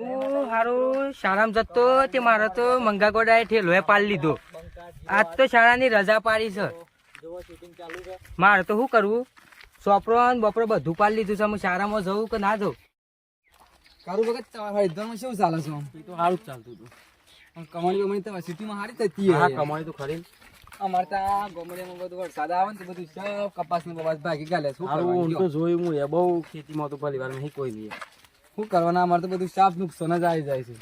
હું હારું શાળામાં જતો તે મારો તો મંગા ઠેલોએ પાડી લીધો. આજ તો શાળાની રજા પાડી છે. મારે તો શું કરવું? સોપરો ને બપોરે બધું પાડી લીધું છે. હું શાળામાં જવું કે ના જવું કારું વખત હરિદ્વારમાં શું ચાલે છે? એ તો સારું ચાલતું હતું. કમાણી તો સિટીમાં સારી થતી હા કમાણી તો ખરી. અમારે ત્યાં ગોમડિયામાં બધું વરસાદ આવે ને તો બધું સબ કપાસ ને બપાસ ભાગી ગયા શું સારું જોયું હું એ બહુ ખેતીમાં તો પરિવાર નહીં કોઈ નહીં. શું કરવાના? અમારે તો બધું સાફ નુકસાન જ આવી જાય છે.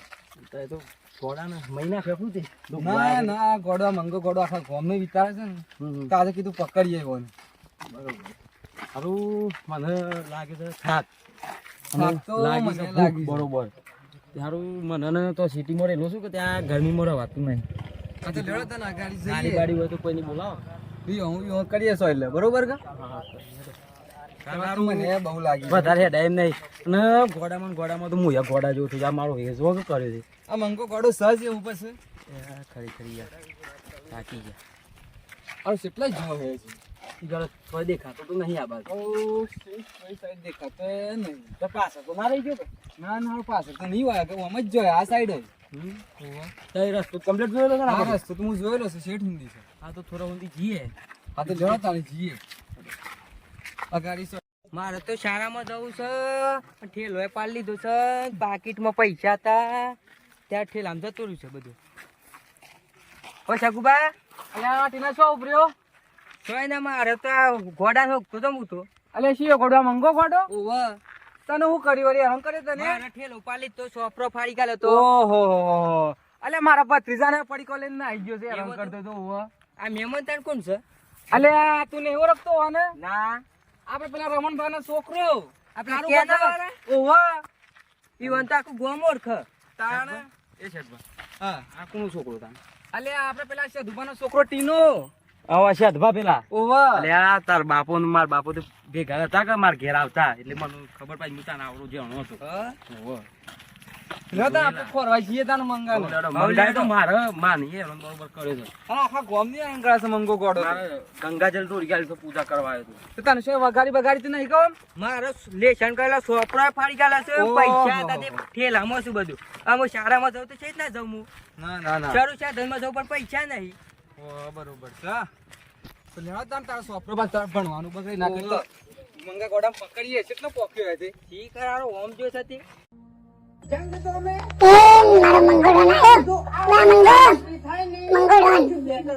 તો ઘોડાના મહિના ફેંકવું છે? ના ના મંગો ગોડો આખા ગામને વિચારે છે ને તો આજે કીધું પકડીએ કોને બરોબર. સારું મને લાગે છે થાક. લાગે છે. બરોબર. સારું મને તો સિટીમાં રહેલું છું કે ત્યાં ગરમીમાં રહેવાતું નહીં. ગાડી હોય તો કોઈને બોલાવો. કરીએ છો એટલે. બરોબર કા? મને બહુ લાગી વધારે હેડાય નહીં. અને ઘોડામાં ઘોડામાં તો હું ઘોડા જેવું છું. આ મારો હેઝવો કે કર્યો છે? આ મંગો ઘોડો સહજ એવું પછી ખરી ખરી યાર થાકી ગયા. અરે કેટલા જોવો હે છે. ઈ ગાળો કોઈ દેખાતો તો નહીં આ બાજુ. ઓ સાઈડ દેખાતો નહીં. તો પાછો તો ના રહી ગયો ના ના પાછળ તો નહીં હોય. કે આમ જ આ સાઈડ તો રસ્તો કમ્પ્લીટ જોયેલો કે આ રસ્તો તો હું જોયેલો છે શેઠ હિન્દી છે. હા તો થોડો ઊંધી જીએ હા તો લેડો જીએ અગાડી મારે તો શાળામાં જવું છે ઠેલો પાડી લીધો છે પાકીટમાં પૈસા હતા. ત્યાં ઠેલામાં જતું છે બધું. ઓ શકુબા અલ્યા ટીના શું ઉભર્યો? જોઈ ને મારે તો ઘોડા હોકતો તો હું તો. અલ્યા શિયો મંગો ગોડો ઓવે તને હું કર્યું? વળી હમ કરે તને? મારે ઠેલો પાડી લીધો સોપરો ફાડી તો. ઓહો અલે મારા ભત્રીજાને પડીકો લઈને આવી ગયો છે હેરાન કરતો તો ઓહો. આ મહેમાન તાણ કોણ છે? અલ્યા તું નહીં ઓળખતો હોય ને ના. આપણે પેલા રમણભાઈ નો છોકરો. આપણે ક્યાં ઓહો આખું ગોમ ઓળખ તાણ. એ શેઠબા હા આ કોનો છોકરો તાન અલ્યા આપણે પેલા સધુભાનો છોકરો ટીનો. આવા શેઠબા પેલા. ઓહો અલે આ તાર બાપો ને માર બાપો તો ભેગા હતા કે માર ઘેર આવતા? એટલે મને ખબર પડી હું તાને આવડું જેણો હતો. ઓહો. તો પૂજા કરવા આવ્યો તો તને શું બગાડી નહીં કહો મારો લેશન કરેલા સોપરા ફાડી છે પૈસા હતા તે ઠેલામાં શું બધું. શાળામાં જાઉં તો છે જ ના પણ પૈસા નહીં. બરોબર છે લેવા તાર તારા સોપરો બા તાર ભણવાનું બગડી ના મંગા ગોડા પકડીએ કેટલો પોક્યો હે ઠીક કરારો ઓમ જો છે હેલો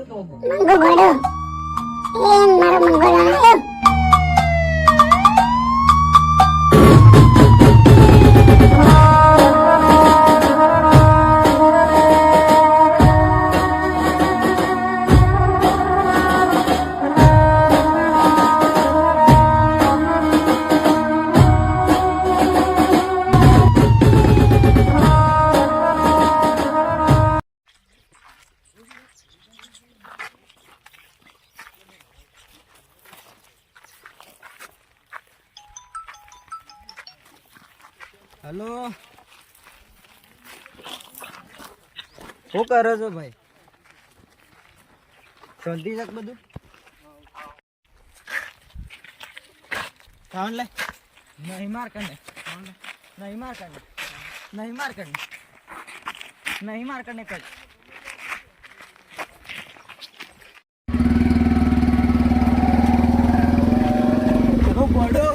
કરો છો ભાઈ શાંતિ છે બધું ખાવાનું લે નહીં માર કને નહીં માર કને નહીં માર કને નહીં માર કને કર ગોડો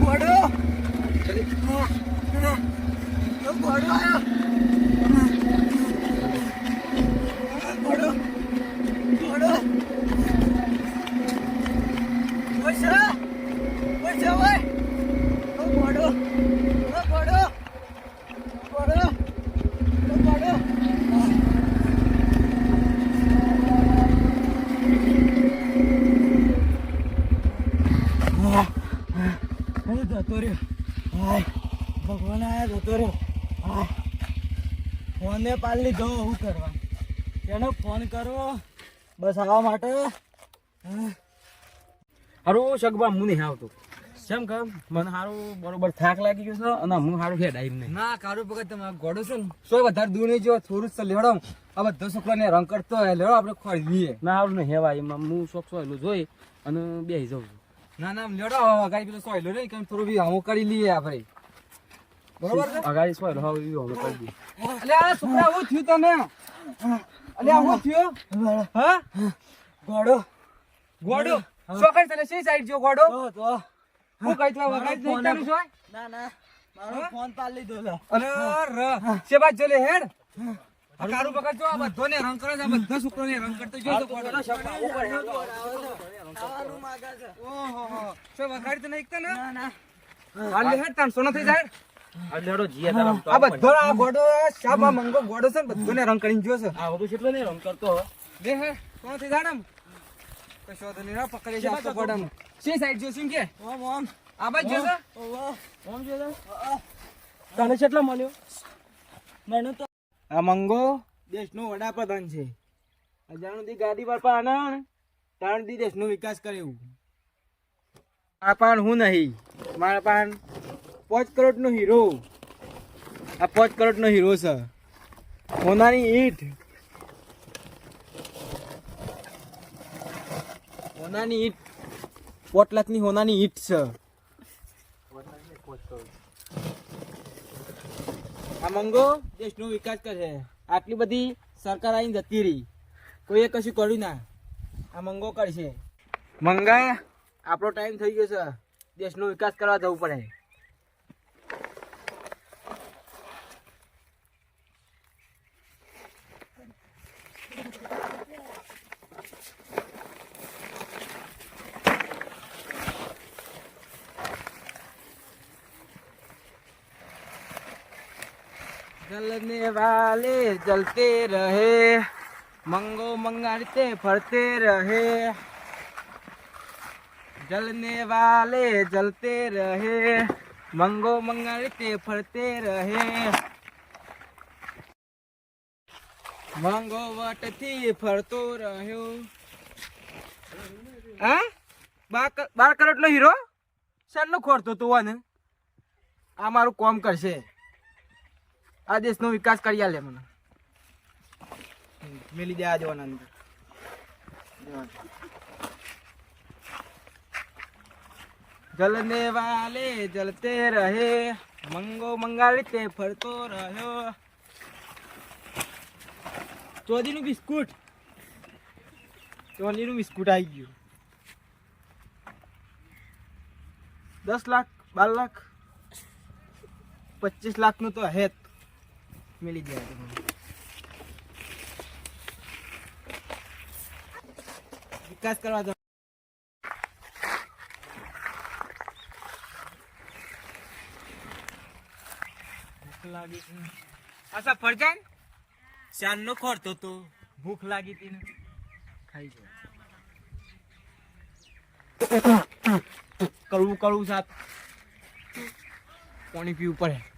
ગોડો ગોડો આયો ગોડો ગોડો ઓછા ઓછા ઓય ઓ ગોડો ઓ ગોડો ગોડો ઓ ગોડો અરે જતો રહ્યો હાય ભગવાન આયા જતો રહ્યો હાય ફોને પાલ લીધો શું કરવા. એનો ફોન કરવો બસ આવવા માટે. હારું શકબા હું નહીં આવતો. કેમ? કે મને હારું બરોબર થાક લાગી ગયો છે અને હું હારું છે આવી નહીં. ના કારું પગત તમે ગોડો છો ને? સોય વધારે દૂર નહીં જો થોડું જ લેવડો આ બધો છોકરાને રંગ કરતો હોય લેવડો આપણે ખોરીએ ના હારું નહીં હેવાય એમાં હું શોખ સોયલું જોઈ અને બેસી જાઉં છું. ના ના લેવડો ગાડી પેલો સોયલો નહીં કેમ થોડું બી હું કરી લઈએ આપણે. બરોબર છે અગાડી સ્પોઈલ હવે ઈ હવે કરી દી આ છોકરા હું થયું તને અલે હું થયું હા ગોડો શું કરી તને શી સાઈડ જો ગોડો તો તો હું કઈ તો વગાઈ નહીં તારું શું ના ના મારો ફોન પાડ લીધો છે અરે ર શેબાજ જોલે હેડ કારું પકડ આ બધો ને રંગ કરે છે આ બધા છોકરો ને રંગ કરતો જો તો ગોડો ખાવાનું માંગે છે ઓહો હો વગાડી તો નહીં એકતા ને ના ના હાલ લે હેડ તાન સોનો થઈ જાય અડેડો જીએ તારા આ બધો આ ગોડો શાબા મંગો ગોડો છે ને બધો રંગ કરીને જો છે. આ બધું કેટલો ને રંગ કરતો હો. દે હે કોણથી જાણમ? ને કશો નહીં રા પકડી છે આ તો. ગોડામાં શી સાઈડ જો શું કે? ઓમ ઓમ. આ બાજ જો છે? ઓવા કોણ છે? તને કેટલા મળ્યો? મને તો આ મંગો દેશનો વડાપ્રધાન છે. અજાણું દી ગાડી પર પાના તાણ દી દેશનો વિકાસ કરે એવું. આ પાન હું નહીં. મારા પાન પાંચ કરોડનો હીરો. આ પાંચ કરોડનો હીરો છે. સોનાની ઈટ. સોનાની ઈટ. પોટ લાખની સોનાની ઈટ છે. આ મંગો દેશનો વિકાસ કરશે. આટલી બધી સરકાર આવીને જતી રહી. કોઈએ કશું કર્યું ના. આ મંગો કરશે. મંગા આપણો ટાઈમ થઈ ગયો છે. દેશનો વિકાસ કરવા જવું પડે. जलने वाले जलते रहे मंगो मंगाते फरते रहे जलने वाले जलते रहे मंगो मंगाते फरते रहे મંગો વટથી ફરતો રહ્યો હા બાર ક- બાર કરોડ નો હીરો શાનનો ખોરતો તો ને આ મારું કોમ કરશે આ દેશનો વિકાસ કરી આલે મને. મેલી દે આ દેવાના અંદર. જલને વાલે જલતે રહે, મંગો મંગાવી તે ફરતો રહ્યો. ચોદીનું બિસ્કુટ. ચોલીનું બિસ્કુટ આવી ગયું. દસ લાખ, બાર લાખ, પચીસ લાખનું તો હે જ. મિલી જાય તમને વિકાસ કરવા દો ભૂખ લાગી અચ્છા ફરજાન શાનનો ખોરતો તો ભૂખ લાગી હતી ને ખાઈ ગયો કડવું કડવું સાત પાણી પીવું પડે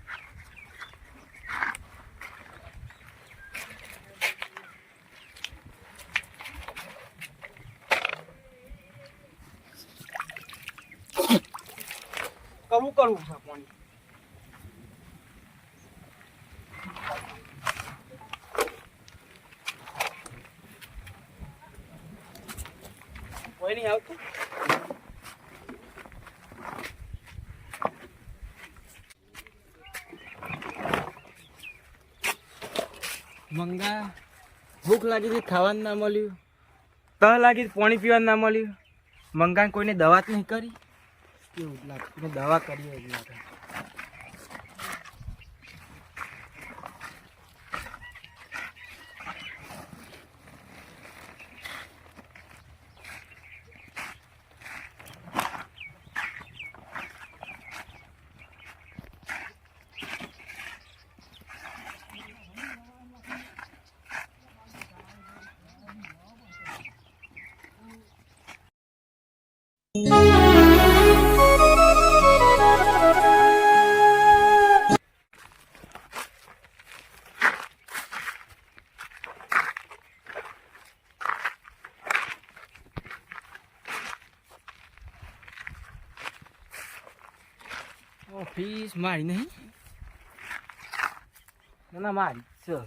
કડવું કરવું છે પાણી કોઈ નહીં આવતું? મંગા ભૂખ લાગી હતી ખાવાનું ના મળ્યું. તહ લાગી પાણી પીવાનું ના મળ્યું. મંગા કોઈને દવા જ નહીં કરી? જ લાગતું દવા કરી એવું જ લાગે Ô, fiz Mari, né? Dona Mari, seu.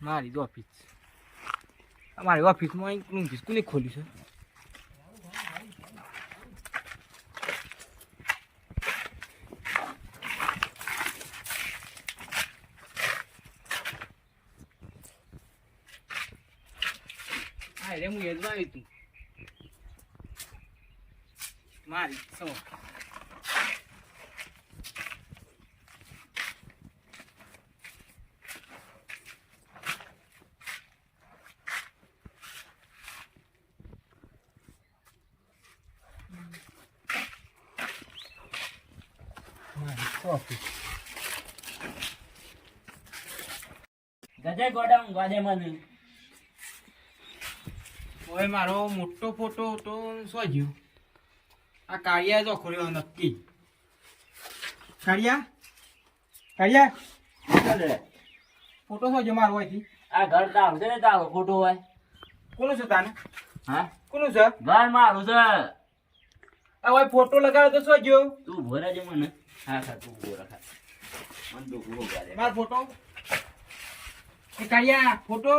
Mari, do apito. A Mari, o apito, mãe, não diz, quando é que colhe, ah, Ele é mulher tu Mari, são. ગજે ગોડા ઊંઘવા દે મને ઓય મારો મોટો ફોટો તો સોજ્યો જ્યો આ કાળિયા જો ખોલ્યો નક્કી. કાળિયા? કાળિયા? ફોટો શું જ્યો મારો અહીંથી? આ ઘર તારું છે ને તારો ફોટો હોય. કોનું છે તાને હા? કોનું છે? ઘર મારું છે. આ ઓય ફોટો લગાવ્યો તો સોજ્યો જ્યો તું ભોરા છે મને. હા ખા તું ભોરા ખા મને તો ઊભો કરે મારો ફોટો? એ કાળિયા ફોટો?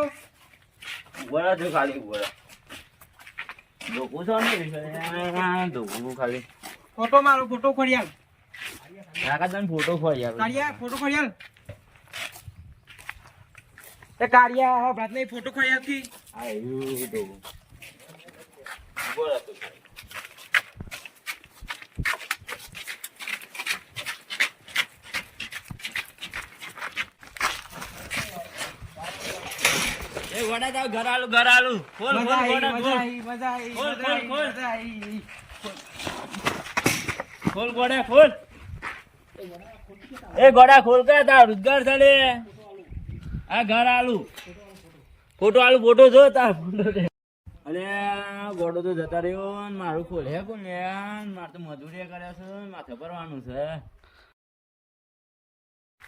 ભોરા છે ખાલી ભોરા ધોકું છો ને? ધોકું ખાલી. ફોટો મારો ફોટો ખોડિયાલ. કાકા તને ફોટો ખોઈ યાર કાળિયા ફોટો ખોડિયાલ. એ કાળિયા હા ભાત નહીં ફોટો ખોડિયાલથી આયુ તો બોલા તું. એ જાવ ઘર આલુ ઘર આલુ ખોલ ખોલ ગોડા ખોલ ખોલ, ખોલ, ખોલ. ગોડા ખોલ. એ ગોડા ખોલ કે તાર રોજગાર થડે આ ઘર આલુ ફોટો આલુ ફોટો જો તાર ફોટો અરે ગોડો તો જતા રહ્યો મારું ખોલ હે કોણ મારે તો મજૂરી કર્યા છે માથે ભરવાનું છે.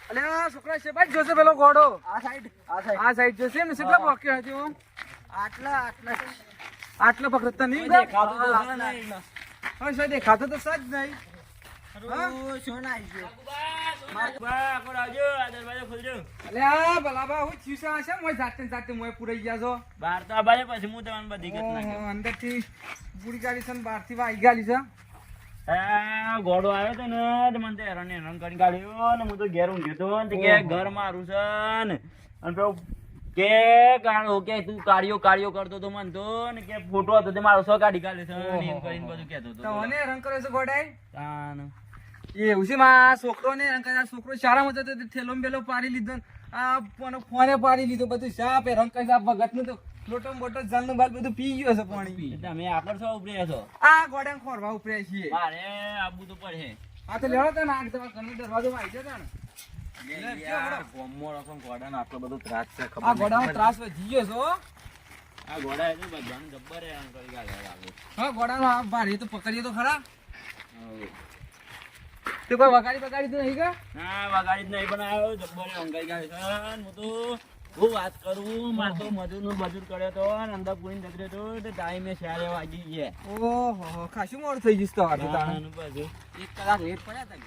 અલે આ છોકરા છે ભાઈ જોશે પેલો ઘોડો. આ સાઈડ આ સાઈડ આ સાઈડ જોશે એમ કેટલા પોક્યો હજી? હું આટલા. આટલા આટલો પકડતા નહીં? દેખાતો તો છે નહીં. હા સાહેબ દેખાતો તો સજ નહીં. હા? ઓ સોના આવી ગયો. બા, આખો આવજો, આ દરવાજો ખોલજો. અલે આ ભલાબા હું થયું છે આ જાતે જાતે મોય પુરાઈ ગયા છો. બહાર તો આ બાજુ પછી હું તમને બધી ગત ઓહો, નાખ્યો. અંદરથી પૂરી ગાડી છે ને બહારથી વાઈ ગાડી છે. આ ગોળો આવ્યો તો ને મન તો હેરાન ને હેરાન કરી કાઢ્યો ને હું તો ઘેર ઊંઘ્યો તો ને કે ઘર મારું છે ને. અને પેલો કે કાળો કે તું કાળિયો કાળિયો કરતો તો મન તો ને કે ફોટો હતો તે મારો સો કાઢી કાઢે છે એમ કરીને બધું કહેતો હતો તો મને રંગ કરે છે ગોડાઈ? તાન. એવું છે માં છોકરો ને રંગ કરે છોકરો શાળામાં જતો તો થેલો પેલો પાડી લીધો ને. આ ફોને ફોને પાડી લીધો બધું રંગ કરે છે આ ભગતનું તો લોટો ને બાલ બધું પી ગયો છે પાણી. તમે છો છો આ ગોડા ખોરવા ઉપરે છીએ. મારે આબુ તો પડે આ તો લેવો તો ને તમારા ઘરનો દરવાજો માં આવી જતા ને. આટલો બધો ત્રાસ છે ખબર આ. ગોડામાં ત્રાસ ગયો છો આ એટલે બધાને જબ્બર કાઢે હા ગોડાનો આ ભારે તો પકડીએ તો ખરા. તે કોઈ વગાડી બગાડી તો નહીં કા? ના વગાડી જ નહીં પણ આવ્યો જબ્બર હેરાન ગયો છે. હું તો હું વાત કરું. મારે તો મજૂરનું મજૂર કર્યો તો અંદર પૂરીને જતો તો ટાઈમે ચારે વાગી ગયા. ઓહો ખાસું મોડું થઈ ગયું તો તાણે. એક કલાક લેટ પડ્યા તા.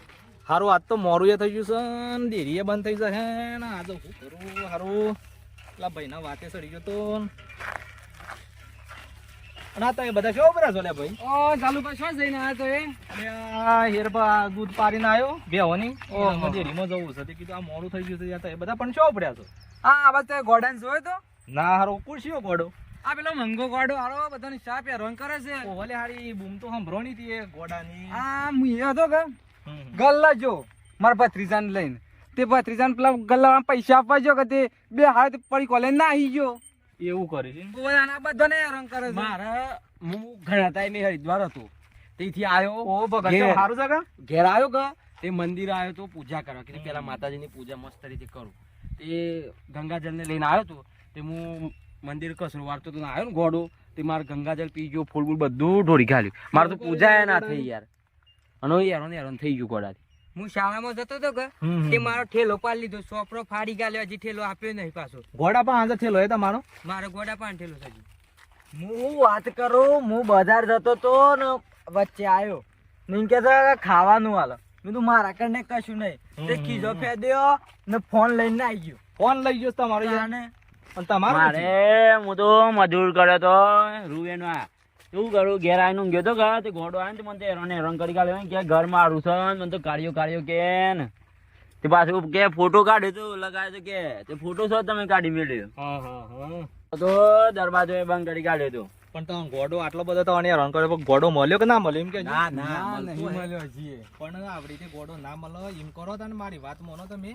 હારું આજ તો મોરું એ થઈ ગયું છે ને ડેરીએ બંધ થઈ જશે ને આજે શું કરું હારું. પેલા ભાઈના વાતે સડી ગયો તો આ તો એ બધા કેવો બરા છો લે ભાઈ? ઓ ચાલુ પાછો શું જઈને આવ્યો તો એ. આ હેરબા દૂધ પારીને આવ્યો બેહોની. ઓહો. ઓહો જવું છે. તે કીધું આ મોડું થઈ ગયું છે યાર તો એ બધા પણ કેવો પડ્યા છો? આ બાજુ ગોડાને જોયો તો? ના હારો કુરશીઓ ગોડો. આ પેલો મંગો ગોડો હારો બધાની ચા પહેરવાન કરે છે. ઓલે હારી બૂમ તો સાંભળવાની હતી એ ગોડાની. આ હું એ હતો કે. ગલ્લા જો મારા ભત્રીજાને લઈને. તે ભત્રીજાને પેલા ગલ્લામાં પૈસા આપવા જો કે તે બે હાથ પડી કોલેજ ના આવી ગયો. એવું કરે છે. બધાને હેરાન કરે છે. મારે હું ઘણા ટાઈમે હરિદ્વાર હતો. તેથી આવ્યો ઓ ભગત સારું છે ઘેર આવ્યો કે તે મંદિર આવ્યો તો પૂજા કરવા કે પેલા માતાજીની પૂજા મસ્ત રીતે કરું. તે ગંગાજળને લઈને આવ્યો તો તે હું મંદિર કસરો વાળતો તો આવ્યો ને ઘોડો તે મારે ગંગાજળ પી ગયો ફૂલ ફૂલ બધું ઢોળી ખાલ્યું મારે તો પૂજા એ ના થઈ યાર. અને હેરાન હેરાન થઈ ગયું ઘોડાથી હું શાળામાં જતો હતો કે તે મારો ઠેલો પાડી લીધો સોપરો ફાડી ગાલ્યો હજી ઠેલો આપ્યો નહીં પાછો. ગોડા પણ હાજર થયેલો એ તમારો? મારો ગોડા પણ ઠેલો છે હું વાત કરું હું બજાર જતો તો ને વચ્ચે આવ્યો નહીં કે ખાવાનું હાલ. મેં તું મારા કરને કશું નહીં. તે ખીજો ફેદ્યો ને ફોન લઈને આવી ગયો. ફોન લઈ ગયો તમારો યાને પણ તમારો મારે હું તો મજૂર કર્યો તો રૂવેનમાં શું કરું? ઘેર આવીને ઊંઘ્યો તો કે તે ઘોડો ને તે મને તો રંગ હેરાન કરી કાઢ્યો. કે ઘર મારું છે મને તો કાઢ્યો કાઢ્યો કે તે પાછું કે ફોટો કાઢ્યો તો લગાવ્યો તો કે. તે ફોટો છો તમે કાઢી મેળ્યો. તો દરવાજો એ બંધ કરી કાઢ્યો હતો પણ તો ઘોડો આટલો બધો તો અને રન કર્યો ગોડો ઘોડો મળ્યો કે ના મળ્યો? એમ કે ના ના નહીં મળ્યો હજી પણ આપડી રીતે ઘોડો ના મળે એમ કરો તા ને મારી વાત મોનો તમે.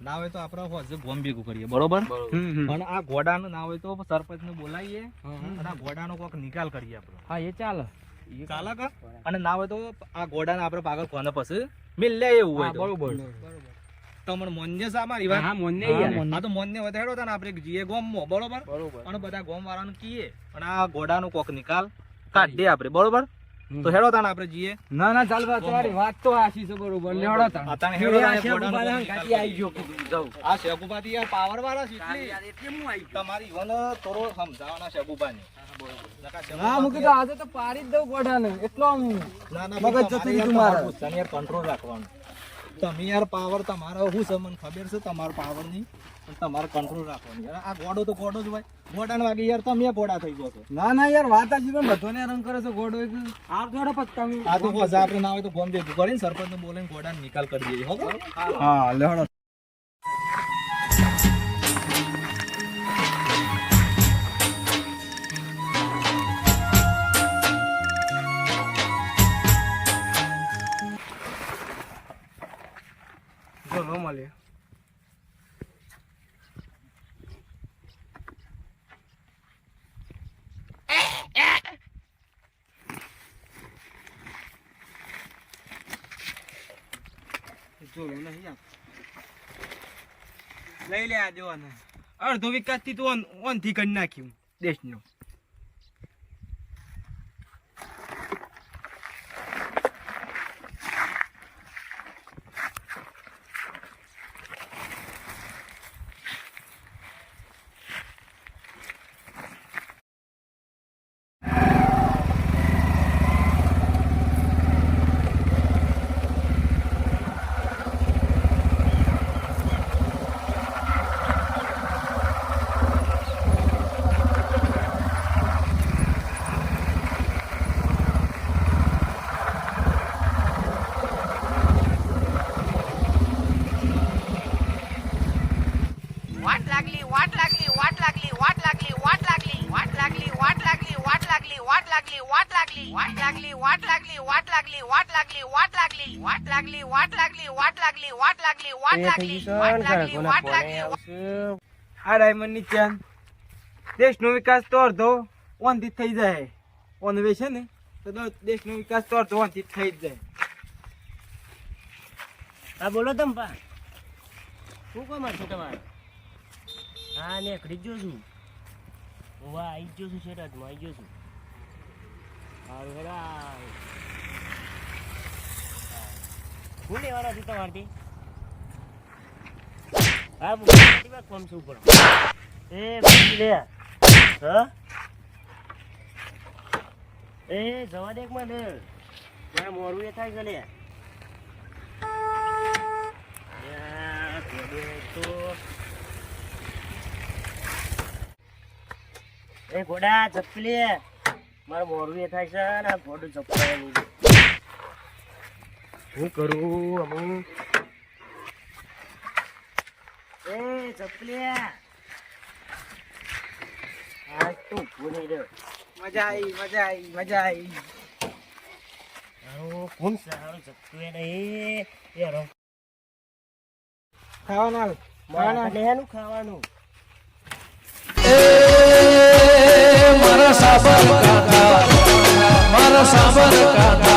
ના હોય તો આપણે હોજે ગોમ ભેગું કરીએ બરોબર? બરોબર. પણ આ ઘોડાનું ના હોય તો સરપંચ ને બોલાવીએ અને આ ઘોડાનો કોક નિકાલ કરીએ આપણે હા એ ચાલે. ચાલે કે? અને ના હોય તો આ ઘોડાને આપણે પાગલ કોને પછી મિલ લે એવું હોય બરોબર. બરોબર. તમને મોન્ને પાવર વાળા તમારી આજે તો પારી જ દઉં ઘોડાને એટલો ના ના મગજ કંટ્રોલ રાખવાનું. તમે યાર પાવર તમારો શું છે? મને ખબર છે તમારો પાવરની. પણ તમારે કંટ્રોલ રાખવાની. યાર આ ગોડો તો ગોડો જ હોય. ગોડાને વાગે યાર તમે ગોડા થઈ જશો ના ના યાર વાત આજે પણ બધોને રંગ કરે છે ગોડો એક. આ ગોડો પત્તા આ તો આપણે ના હોય તો ફોન દે. કરીને સરપંચ બોલે ગોડા નિકાલ કરી દઈએ હો હા લેવડો લઈ લે આ દેવાના અડધો વિકાસથી તો ઓનથી કરી નાખ્યું. દેશનો वाट लागली वाट लागली वाट लागली वाट लागली वाट लागली वाट लागली वाट लागली वाट लागली वाट लागली वाट लागली वाट लागली वाट लागली वाट लागली वाट लागली वाट लागली वाट लागली वाट लागली वाट लागली वाट लागली वाट लागली वाट लागली वाट लागली આ ડાયમંડ ની ચેન દેશનો વિકાસ તો અડધો ઓન થી થઈ જાય ઓન વે છે ને તો દો- દેશનો વિકાસ તો અડધો ઓન થી થઈ જ જાય હા બોલો તમ પા શું કામ હતું તમારે હા ને ખરીદ જો છું. વાહ આવી ગયો છું શેરતમાં આવી ગયો છું. સારું હેડા શું લેવાના છે તમારથી? હા વાત કોમ છું ઉપર એ લે. હા? એ, જવા દેખ મને. મારે મોરું એ થાય છે લે યા, ગોડો તો એ ઘોડા ઝપકી લે મારે મોરું એ થાય છે ને ઘોડું નહીં શું કરું અમુક એ ઝપકી લે આ તું ઊભો રહ્યો મજા આવી મજા આવી મજા આવી હારું કોણ છે હારું ઝપકું એ નહીં એ રમ ખાવાનું મારા સાબર કાકા. મારા સાબર કાકા.